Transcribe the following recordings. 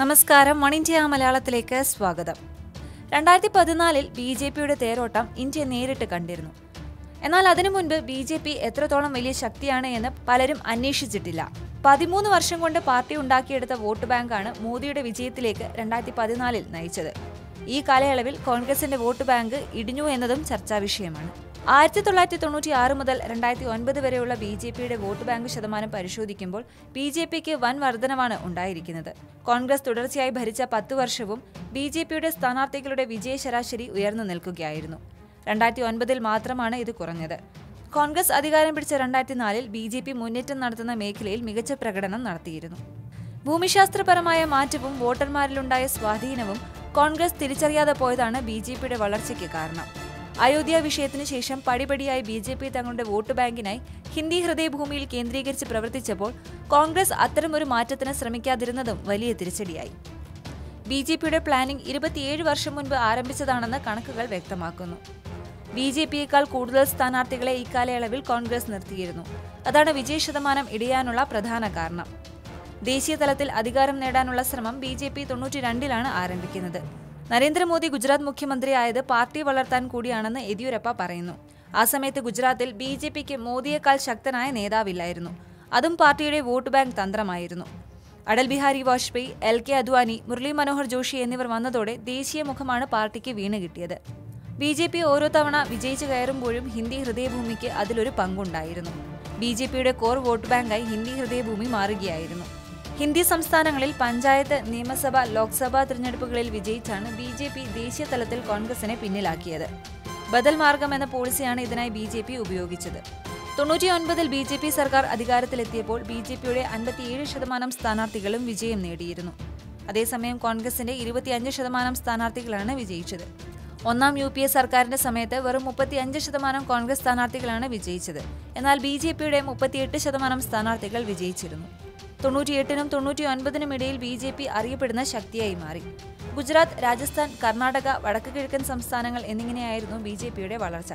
നമസ്കാരം. One India മലയാളത്തിലേക്ക് സ്വാഗതം. രണ്ടായിരത്തി പതിനാലിൽ ബി ജെ പിയുടെ തേരോട്ടം ഇന്ത്യ നേരിട്ട് കണ്ടിരുന്നു. എന്നാൽ അതിനു മുൻപ് ബി ജെ പി എത്രത്തോളം വലിയ ശക്തിയാണ് എന്ന് പലരും അന്വേഷിച്ചിട്ടില്ല. പതിമൂന്ന് വർഷം കൊണ്ട് പാർട്ടി ഉണ്ടാക്കിയെടുത്ത വോട്ട് ബാങ്കാണ് മോദിയുടെ വിജയത്തിലേക്ക് രണ്ടായിരത്തി പതിനാലിൽ നയിച്ചത്. ഈ കാലയളവിൽ കോൺഗ്രസിന്റെ വോട്ട് ബാങ്ക് ഇടിഞ്ഞു എന്നതും ചർച്ചാ വിഷയമാണ്. ആയിരത്തി തൊള്ളായിരത്തി തൊണ്ണൂറ്റി ആറ് മുതൽ രണ്ടായിരത്തി ഒൻപത് വരെയുള്ള ബി ജെ പിയുടെ വോട്ട് ബാങ്ക് ശതമാനം പരിശോധിക്കുമ്പോൾ ബി ജെ പിക്ക് വൻ വർധനമാണ് ഉണ്ടായിരിക്കുന്നത്. കോൺഗ്രസ് തുടർച്ചയായി ഭരിച്ച പത്ത് വർഷവും ബി ജെ പിയുടെ സ്ഥാനാർത്ഥികളുടെ വിജയ ശരാശരി ഉയർന്നു നിൽക്കുകയായിരുന്നു. രണ്ടായിരത്തി ഒൻപതിൽ മാത്രമാണ് ഇത് കുറഞ്ഞത്. കോൺഗ്രസ് അധികാരം പിടിച്ച രണ്ടായിരത്തി നാലിൽ ബി ജെ പി മുന്നേറ്റം നടത്തുന്ന മേഖലയിൽ മികച്ച പ്രകടനം നടത്തിയിരുന്നു. ഭൂമിശാസ്ത്രപരമായ മാറ്റവും വോട്ടർമാരിലുണ്ടായ സ്വാധീനവും കോൺഗ്രസ് തിരിച്ചറിയാതെ പോയതാണ് ബി ജെ പിയുടെ വളർച്ചയ്ക്ക് കാരണം. അയോധ്യ വിഷയത്തിന് ശേഷം പടിപടിയായി ബി ജെ പി തങ്ങളുടെ വോട്ട് ബാങ്കിനായി ഹിന്ദി ഹൃദയഭൂമിയിൽ കേന്ദ്രീകരിച്ച് പ്രവർത്തിച്ചപ്പോൾ കോൺഗ്രസ് അത്തരമൊരു മാറ്റത്തിന് ശ്രമിക്കാതിരുന്നതും വലിയ തിരിച്ചടിയായി. ബി ജെ പിയുടെ പ്ലാനിംഗ് ഇരുപത്തിയേഴ് വർഷം മുൻപ് ആരംഭിച്ചതാണെന്ന് കണക്കുകൾ വ്യക്തമാക്കുന്നു. ബി ജെ പിയേക്കാൾ കൂടുതൽ സ്ഥാനാർത്ഥികളെ ഇക്കാലയളവിൽ കോൺഗ്രസ് നിർത്തിയിരുന്നു. അതാണ് വിജയ ശതമാനം ഇടിയാനുള്ള പ്രധാന കാരണം. ദേശീയ തലത്തിൽ അധികാരം നേടാനുള്ള ശ്രമം ബി ജെ പി തൊണ്ണൂറ്റി രണ്ടിലാണ് ആരംഭിക്കുന്നത്. നരേന്ദ്രമോദി ഗുജറാത്ത് മുഖ്യമന്ത്രിയായത് പാർട്ടി വളർത്താൻ കൂടിയാണെന്ന് യെദ്യൂരപ്പ പറയുന്നു. ആ സമയത്ത് ഗുജറാത്തിൽ ബി ജെ പിക്ക് മോദിയേക്കാൾ ശക്തനായ നേതാവില്ലായിരുന്നു. അതും പാർട്ടിയുടെ വോട്ട് ബാങ്ക് തന്ത്രമായിരുന്നു. അടൽ ബിഹാരി വാജ്പേയി എൽ കെ അദ്വാനി മുരളി മനോഹർ ജോഷി എന്നിവർ വന്നതോടെ ദേശീയ മുഖമാണ് പാർട്ടിക്ക് വീണ് കിട്ടിയത്. ബി ജെ പി ഓരോ തവണ വിജയിച്ചു കയറുമ്പോഴും ഹിന്ദി ഹൃദയഭൂമിക്ക് അതിലൊരു പങ്കുണ്ടായിരുന്നു. ബി ജെ പിയുടെ കോർ വോട്ട് ബാങ്കായി ഹിന്ദി ഹൃദയഭൂമി മാറുകയായിരുന്നു. ഹിന്ദി സംസ്ഥാനങ്ങളിൽ പഞ്ചായത്ത് നിയമസഭ ലോക്സഭാ തിരഞ്ഞെടുപ്പുകളിൽ വിജയിച്ചാണ് ബി ജെ പി ദേശീയ തലത്തിൽ കോൺഗ്രസിനെ പിന്നിലാക്കിയത്. ബദൽ മാർഗം എന്ന പോളിസിയാണ് ഇതിനായി ബി ജെ പി ഉപയോഗിച്ചത്. തൊണ്ണൂറ്റിയൊൻപതിൽ ബി ജെ പി സർക്കാർ അധികാരത്തിലെത്തിയപ്പോൾ ബി ജെ പിയുടെ അൻപത്തിയേഴ് ശതമാനം സ്ഥാനാർത്ഥികളും വിജയം നേടിയിരുന്നു. അതേസമയം കോൺഗ്രസിന്റെ ഇരുപത്തിയഞ്ച് ശതമാനം സ്ഥാനാർത്ഥികളാണ് വിജയിച്ചത്. ഒന്നാം യു പി എ സർക്കാരിന്റെ സമയത്ത് വെറും മുപ്പത്തിയഞ്ച് ശതമാനം കോൺഗ്രസ് സ്ഥാനാർത്ഥികളാണ് വിജയിച്ചത്. എന്നാൽ ബി ജെ പിയുടെ മുപ്പത്തിയെട്ട് ശതമാനം സ്ഥാനാർത്ഥികൾ വിജയിച്ചിരുന്നു. തൊണ്ണൂറ്റിയെട്ടിനും തൊണ്ണൂറ്റി ഒൻപതിനും ഇടയിൽ ബി ജെ പി അറിയപ്പെടുന്ന ശക്തിയായി മാറി. ഗുജറാത്ത് രാജസ്ഥാൻ കർണാടക വടക്ക് കിഴക്കൻ സംസ്ഥാനങ്ങൾ എന്നിങ്ങനെയായിരുന്നു ബി ജെ പിയുടെ വളർച്ച.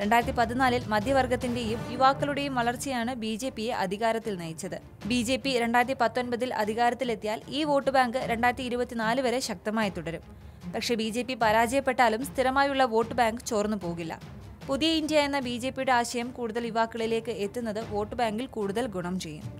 രണ്ടായിരത്തി പതിനാലിൽ മധ്യവർഗത്തിന്റെയും യുവാക്കളുടെയും വളർച്ചയാണ് ബി ജെ പിയെ അധികാരത്തിൽ നയിച്ചത്. ബി ജെ പി രണ്ടായിരത്തി പത്തൊൻപതിൽ അധികാരത്തിലെത്തിയാൽ ഈ വോട്ട് ബാങ്ക് രണ്ടായിരത്തി ഇരുപത്തിനാല് വരെ ശക്തമായി തുടരും. പക്ഷേ ബി ജെ പി പരാജയപ്പെട്ടാലും സ്ഥിരമായുള്ള വോട്ട് ബാങ്ക് ചോർന്നു പോകില്ല. പുതിയ ഇന്ത്യ എന്ന ബി ജെ പിയുടെ ആശയം കൂടുതൽ യുവാക്കളിലേക്ക് എത്തുന്നത് വോട്ട് ബാങ്കിൽ കൂടുതൽ ഗുണം ചെയ്യും.